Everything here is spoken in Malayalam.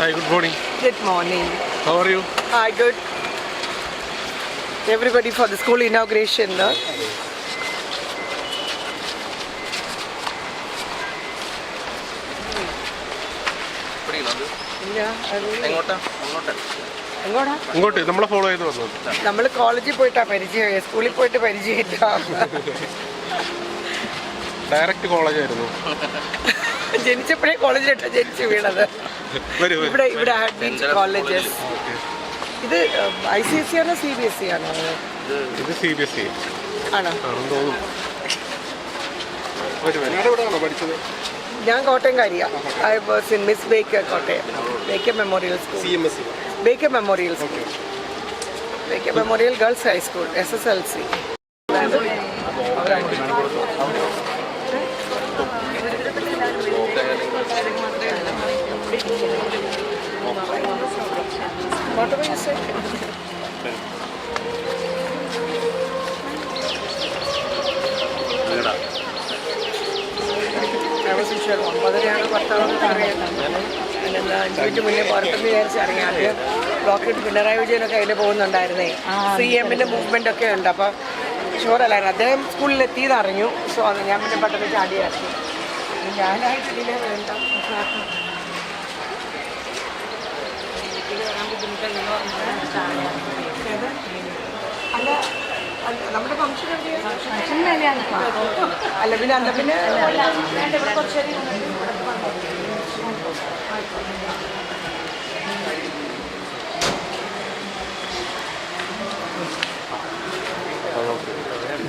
Hi, good morning. Good morning. How are you? Hi, good. Everybody for the school inauguration, no? ഇങ്ങോട്ട് നമ്മളെ ഫോളോ ചെയ്ത് വന്നു നമ്മൾ കോളേജിൽ പോയിട്ടാ പരിചയം സ്കൂളിൽ പോയിട്ട് പരിചയമില്ല ഡയറക്റ്റ് കോളേജ് ആയിരുന്നു ജനിച്ചപ്പോഴേ കോളേജിലിട്ടാ ജനിച്ചു വീണത്. ഇവിടെ ഇവിടെ ബീച്ച് കോളേജസ് ഇത് ഐ സി എസ് സി ആണോ സി ബി എസ് സി ആണോ? ഇത് സി ബി എസ് സി ആണോ? പഠിച്ചത്? ഞാൻ കോട്ടയംകാരിയാ. I was in Miss Baker Kottayam. Baker Memorial school Baker Memorial school Baker Memorial girls high school S S L C ഒമ്പതരയാണ് ഭർത്താവ് പിന്നെന്താ അഞ്ച് മിനിറ്റ് മുന്നേ പുറത്തെന്ന് വിചാരിച്ചറിയാം ആദ്യം ഡോക്ടർ പിണറായി വിജയനൊക്കെ അതിൽ പോകുന്നുണ്ടായിരുന്നേ. സി എമ്മിന്റെ മൂവ്മെന്റ് ഒക്കെ ഉണ്ട്. അപ്പോൾ ഷുവറല്ലായിരുന്നു അദ്ദേഹം സ്കൂളിൽ എത്തിയത് അറിഞ്ഞു സോ അത് ഞാൻ പിന്നെ പെട്ടെന്ന് ചാടിയാക്കി. ഇനി ഞാനായിട്ട് ഇതിനെ വേണ്ട. അല്ല നമ്മുടെ ഫംഗ്ഷൻ ഫംഗ്ഷൻ മേലെയാണ് അല്ല പിന്നെ അല്ല പിന്നെ കുറച്ചൊരു